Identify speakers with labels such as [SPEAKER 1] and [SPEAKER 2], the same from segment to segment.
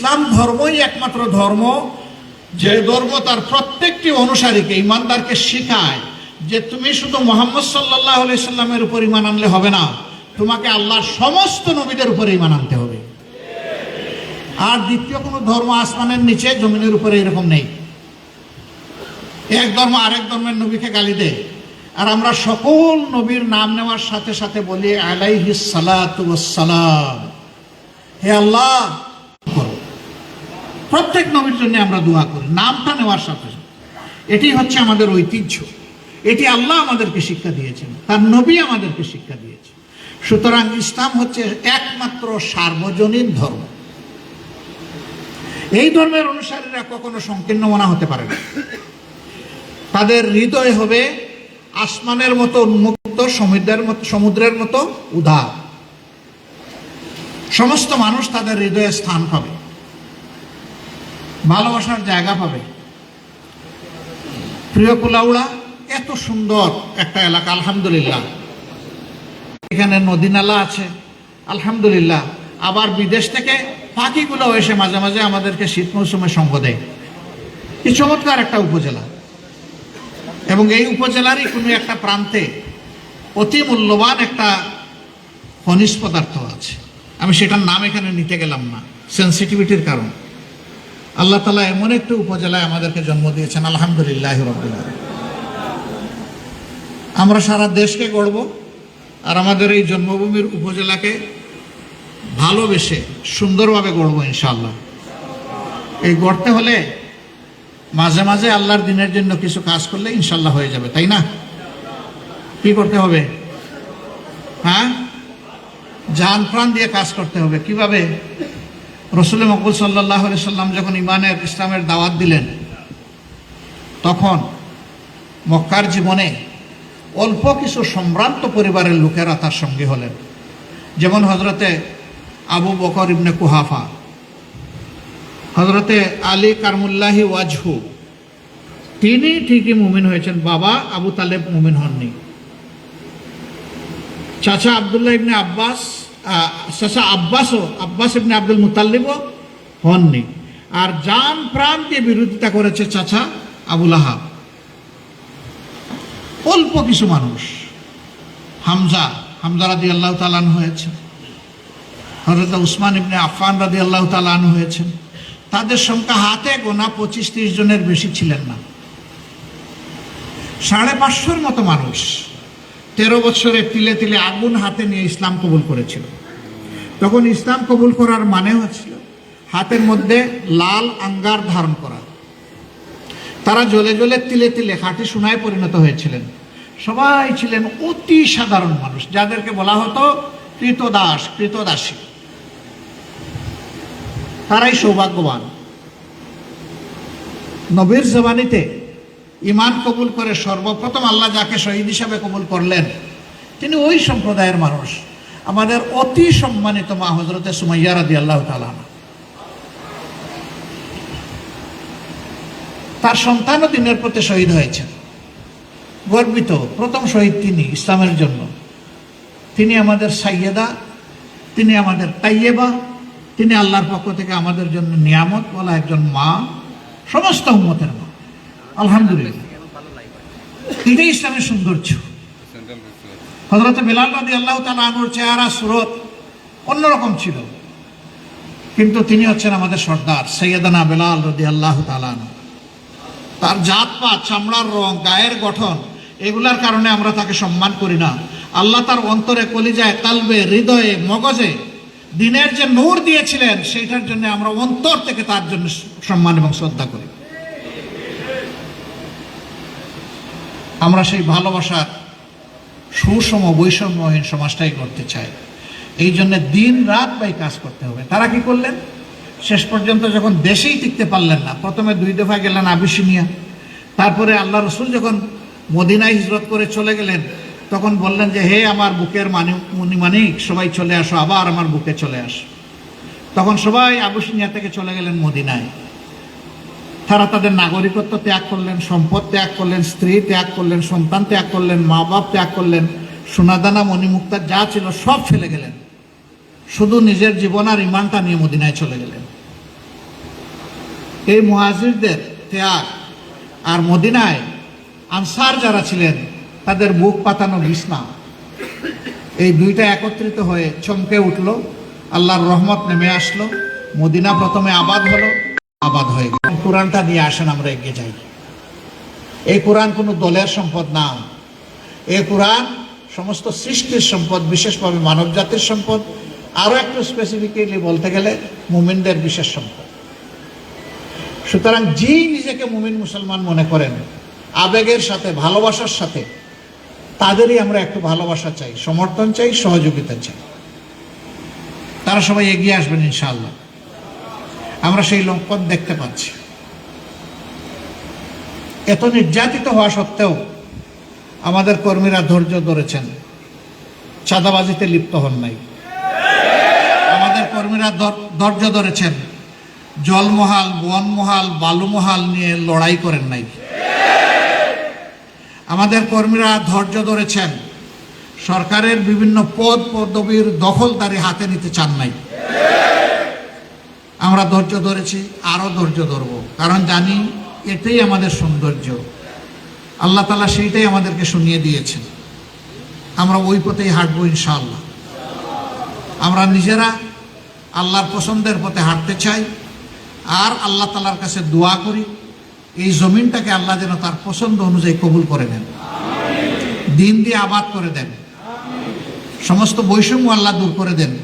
[SPEAKER 1] ইসলাম ধর্মই একমাত্র ধর্ম। যে ধর্ম তার প্রত্যেকটি অনুসারীকে, ইমানদারকে শিখায় যে তুমি শুধু মোহাম্মদ সাল্লাহ সাল্লামের উপর ইমান আনলে হবে না, তোমাকে আল্লাহর সমস্ত নবীদের উপরে ইমান আনতে হবে। আর দ্বিতীয় কোনো ধর্ম আসমানের নিচে, জমিনের উপরে এরকম নেই। এক ধর্ম আরেক ধর্মের নবীকে গালি দেয়। আর আমরা সকল নবীর নাম নেওয়ার সাথে সাথে বলি আলাইহি সালাম। হে আল্লাহ প্রত্যেক নবীর জন্য আমরা দোয়া করি, নামটা নেওয়ার সাথে এটি হচ্ছে আমাদের ঐতিহ্য। এটি আল্লাহ আমাদেরকে শিক্ষা দিয়েছেন, তার নবী আমাদেরকে শিক্ষা দিয়েছে সুতরাং ইসলাম হচ্ছে একমাত্র সার্বজনীন ধর্ম। এই ধর্মের অনুসারীরা কখনো সংকীর্ণ মনা হতে পারে না। তাদের হৃদয় হবে আসমানের মতো উন্মুক্ত, সমুদ্রের মতো সমুদ্রের মতো উদার। সমস্ত মানুষ তাদের হৃদয়ে স্থান পাবে। ভালোবাসার জায়গা পাবে। প্রিয় কুলাউড়া, এত সুন্দর একটা এলাকা, আলহামদুলিল্লাহ। এখানে নদী নালা আছে, আলহামদুলিল্লাহ। আবার বিদেশ থেকে পাখিগুলো এসে মাঝে মাঝে আমাদেরকে শীত মৌসুমে সঙ্গ দেয়। এই চমৎকার একটা উপজেলা। এবং এই উপজেলারই কোনো একটা প্রান্তে অতি মূল্যবান একটা খনিজ পদার্থ আছে। আমি সেটার নাম এখানে নিতে গেলাম না সেন্সিটিভিটির কারণ। আল্লাহ তালা এমন একটি উপজেলায় আমাদেরকে জন্ম দিয়েছেন, আলহামদুলিল্লাহ আমরা সারা দেশকে গড়ব আর আমাদের এই জন্মভূমির উপজেলাকে ভালোবেসে সুন্দরভাবে গড়ব ইনশাল্লাহ এই গড়তে হলে মাঝে মাঝে আল্লাহর দিনের জন্য কিছু কাজ করলে ইনশাল্লাহ হয়ে যাবে, তাই না? কি করতে হবে? হ্যাঁ? জান প্রাণ দিয়ে কাজ করতে হবে। কীভাবে? রসুল মকুল সাল্লাহ সাল্লাম যখন ইমানের ইসলামের দাওয়াত দিলেন, তখন মক্কার জীবনে অল্প কিছু সম্ভ্রান্ত পরিবারের লোকেরা তার সঙ্গে হলেন। যেমন হজরতে আবু বকর ইবনে কুহাফা হজরতে আলী কারমুল্লাহি ওয়াজহু তিনি ঠিকই মুমিন হয়েছেন, বাবা আবু তালেব মুমিন হননি। চাচা আবদুল্লাহ ইবনে আব্বাস চাচা আব্বাসও, আব্বাস ইবনে আব্দুল মুতাল্লিবও হননি। আর জান প্রাণ দিয়ে বিরোধিতা করেছে চাচা আবুল আহাব অল্প কিছু মানুষ। হামজা হামজা রাদি আল্লাহ তালান হয়েছে হজরত উসমান ইবনে আফান রাদি আল্লাহ তালান হয়েছেন। তাদের সংখ্যা হাতে গোনা পঁচিশ তিরিশ জনের বেশি ছিলেন না। সাড়ে পাঁচশোর মতো মানুষ। তেরো বছরে তিলে তিলে আগুন হাতে নিয়ে ইসলাম কবুল করেছিল। তখন ইসলাম কবুল করার মানে হচ্ছিল হাতের মধ্যে লাল আঙ্গার ধারণ করা। তারা জলে জলে তিলে তিলে খাঁটি সোনায় পরিণত হয়েছিলেন। সবাই ছিলেন অতি সাধারণ মানুষ, যাদেরকে বলা হতো কৃতদাস, কৃতদাসী। তারাই সৌভাগ্যবান। নবীর জবানিতে ইমান কবুল করে সর্বপ্রথম আল্লাহ যাকে শহীদ হিসাবে কবুল করলেন, তিনি ওই সম্প্রদায়ের মানুষ। আমাদের অতি সম্মানিত মা হজরতে সুমাইয়া রাদি আল্লাহ তালানা তার সন্তানও দিনের প্রতি শহীদ হয়েছেন। গর্বিত প্রথম শহীদ তিনি ইসলামের জন্য। তিনি আমাদের সাইয়েদা, তিনি আমাদের তাইয়েবা, তিনি আল্লাহর পক্ষ থেকে আমাদের জন্য নিয়ামত, বলা একজন মা, সমস্ত উম্মতের মা। আলহামদুলিল্লাহ। এটাই ইসলামের সৌন্দর্য। হজরত বিলাল রাদি আল্লাহ তালা আনুর চেহারা, সুরত অন্যরকম ছিল। কিন্তু তিনি হচ্ছেন আমাদের সর্দার সৈয়দানা বেলাল রদি আল্লাহ তালান তার জাত পাত চামড়ার রং, গায়ের গঠন, এগুলার কারণে আমরা তাকে সম্মান করি না। আল্লাহ তার অন্তরে কলিজায়, কালবে, হৃদয়ে, মগজে দিনের যে নূর দিয়েছিলেন, সেইটার জন্য আমরা অন্তর থেকে তার জন্য সম্মান এবং শ্রদ্ধা করি। আমরা সেই ভালোবাসার সুষম, বৈষম্যহীন সমাজটাই করতে চাই। এই জন্য দিন রাত বাই কাজ করতে হবে। তারা কি করলেন? শেষ পর্যন্ত যখন দেশেই টিকতে পারলেন না, প্রথমে দুই দফা গেলেন আবিসিনিয়া তারপরে আল্লাহ রসুল যখন মদিনায় হিজরত করে চলে গেলেন, তখন বললেন যে, হে আমার বুকের মানি মণিমানিক সবাই চলে আসো, আবার আমার বুকে চলে আসো। তখন সবাই আবুসিনিয়া থেকে চলে গেলেন মদিনায়। তারা তাদের নাগরিকত্ব ত্যাগ করলেন, সম্পদ ত্যাগ করলেন, স্ত্রী ত্যাগ করলেন, সন্তান ত্যাগ করলেন, মা বাপ ত্যাগ করলেন, সোনাদানা মণিমুক্তার যা ছিল সব ফেলে গেলেন। শুধু নিজের জীবন আর ইমানটা নিয়ে মদিনায় চলে গেলেন। এই মুহাজিরদের ত্যাগ আর মদিনায় আনসার যারা ছিলেন, তাদের বুক পাতানো বিছনা, এই দুইটা একত্রিত হয়ে চমকে উঠল, আল্লাহর রহমত নেমে আসলো, মদিনা প্রথমে আবাদ হলো আবাদ হয়ে গেল। কোরআনটা নিয়ে আসেন, আমরা এগিয়ে যাই। এই কোরআন কোনো দলের সম্পদ না। এই কোরআন সমস্ত সৃষ্টির সম্পদ, বিশেষভাবে মানব জাতির সম্পদ। আরও একটু স্পেসিফিক্যালি বলতে গেলে মুমিনদের বিশেষ সম্পদ। সুতরাং যেই নিজেকে মুমিন মুসলমান মনে করেন, আবেগের সাথে, ভালোবাসার সাথে, তাদেরই আমরা একটু ভালোবাসা চাই, সমর্থন চাই, সহযোগিতা চাই। তারা সবাই এগিয়ে আসবেন ইনশাআল্লাহ। আমরা সেই লক্ষণ দেখতে পাচ্ছি। এত নির্যাতিত হওয়া সত্ত্বেও আমাদের কর্মীরা ধৈর্য ধরেছেন। চাঁদাবাজিতে লিপ্ত হন নাই। আমাদের কর্মীরা ধৈর্য ধরেছেন। জলমহাল, বনমহাল, বালুমহাল নিয়ে লড়াই করেন নাই। আমাদের কর্মীরা ধৈর্য ধরেছেন। সরকারের বিভিন্ন পদ পদবীর দখলদারি হাতে নিতে চান নাই। আমরা ধৈর্য ধরেছি, আরও ধৈর্য ধরব। কারণ জানি এটাই আমাদের সৌন্দর্য। আল্লাহ তালা সেইটাই আমাদেরকে শুনিয়ে দিয়েছেন। আমরা ওই পথেই হাঁটবো ইনশাআল্লাহ। আমরা নিজেরা আল্লাহর পছন্দের পথে হাঁটতে চাই, আর আল্লাহ তালার কাছে দোয়া করি, এই জমিনটাকে আল্লাহ যেন তার পছন্দ অনুযায়ী কবুল করে নেন। দিন দিয়ে আবাদ করে দেন। সমস্ত বৈষম্য আল্লাহ দূর করে দেন।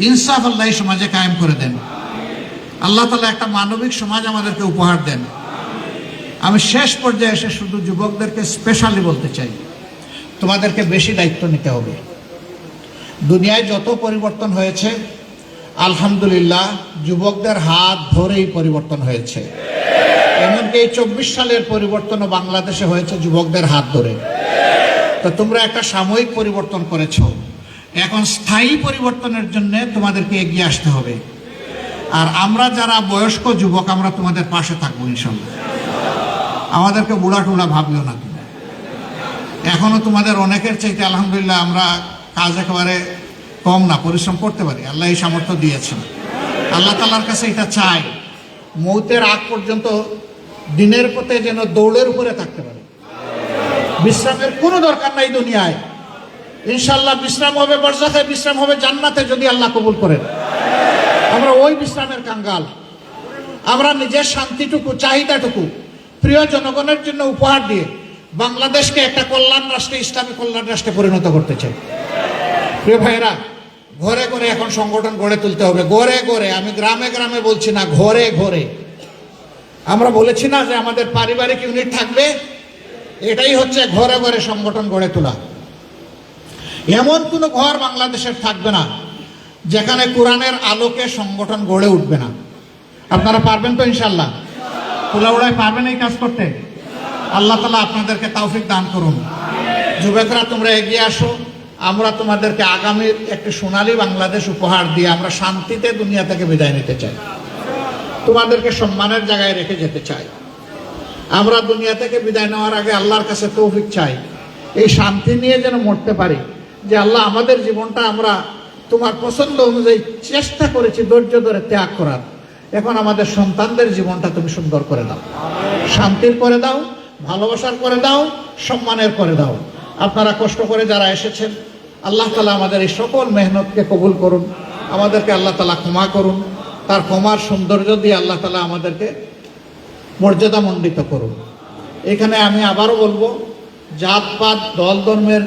[SPEAKER 1] ইনসাফ আল্লাহ সমাজে কায়েম করে দেন। আল্লাহ তালা একটা মানবিক সমাজ আমাদেরকে উপহার দেন। আমি শেষ পর্যায়ে এসে শুধু যুবকদেরকে স্পেশালি বলতে চাই, তোমাদেরকে বেশি দায়িত্ব নিতে হবে। দুনিয়ায় যত পরিবর্তন হয়েছে, আলহামদুলিল্লাহ, যুবকদের হাত ধরেই পরিবর্তন হয়েছে। এমনকি এই চব্বিশ সালের পরিবর্তনও বাংলাদেশে হয়েছে যুবকদের হাত ধরে। তো তোমরা একটা সাময়িক পরিবর্তন করেছ। এখন স্থায়ী পরিবর্তনের জন্য তোমাদেরকে এগিয়ে আসতে হবে। আর আমরা যারা বয়স্ক যুবক, আমরা তোমাদের পাশে থাকব ইনশাল্লাহ। আমাদেরকে বুড়া টুড়া ভাবিও না তুমি। এখনও তোমাদের অনেকের চাইতে আলহামদুলিল্লাহ আমরা কাজ একেবারে কম না, পরিশ্রম করতে পারি। আল্লাহ এই সামর্থ্য দিয়েছেন। আল্লাহ তালার কাছে এটা চাই। মৌতের আগ পর্যন্ত দিনের পথে যেন দৌড়ের উপরে থাকতে পারে। বিশ্রামের কোনো দরকার নাই দুনিয়ায়। ইনশাল্লাহ বিশ্রাম হবে বর্ষাতে বিশ্রাম হবে জান্নাতে যদি আল্লাহ কবুল করেন। আমরা ওই বিশ্রামের কাঙ্গাল। আমরা নিজের শান্তিটুকু, চাহিদাটুকু, প্রিয় জনগণের জন্য উপহার দিয়ে বাংলাদেশকে একটা কল্যাণ রাষ্ট্রে, ইসলামী কল্যাণ রাষ্ট্রে পরিণত করতে চাই। প্রিয় ভাইরা ঘরে ঘরে এখন সংগঠন গড়ে তুলতে হবে। ঘরে ঘরে, আমি গ্রামে গ্রামে বলছি না, ঘরে ঘরে। আমরা বলেছি না যে আমাদের পারিবারিক ইউনিট থাকবে। এটাই হচ্ছে ঘরে ঘরে সংগঠন গড়ে তোলা। এমন কোনো ঘর বাংলাদেশের থাকবে না। যেখানে কোরআনের আলোকে সংগঠন গড়ে উঠবে না। আপনারা পারবেন তো ইনশাল্লাহ কুলাউড়ায় পারবেন এই কাজ করতে? আল্লাহ তালা আপনাদেরকে তৌফিক দান করুন। যুবকরা, তোমরা এগিয়ে আসো। আমরা তোমাদেরকে আগামীর একটি সোনালী বাংলাদেশ উপহার দিয়ে আমরা শান্তিতে দুনিয়া থেকে বিদায় নিতে চাই। তোমাদেরকে সম্মানের জায়গায় রেখে যেতে চাই। আমরা দুনিয়া থেকে বিদায় নেওয়ার আগে আল্লাহর কাছে তৌফিক চাই। এই শান্তি নিয়ে যেন মরতে পারি, যে আল্লাহ আমাদের জীবনটা আমরা তোমার পছন্দ অনুযায়ী চেষ্টা করেছি ধৈর্য ধরে ত্যাগ করার। এখন আমাদের সন্তানদের জীবনটা তুমি সুন্দর করে দাও। শান্তির করে দাও, ভালোবাসার করে দাও, সম্মানের করে দাও। আপনারা কষ্ট করে যারা এসেছেন, আল্লাহ তালা আমাদের এই সকল মেহনতকে কবুল করুন। আমাদেরকে আল্লাহ তালা ক্ষমা করুন। তার ক্ষমার সৌন্দর্য দিয়ে আল্লাহ তালা আমাদেরকে মর্যাদা মণ্ডিত করুন। এখানে আমি আবারও বলব, জাতপাত দল ধর্মের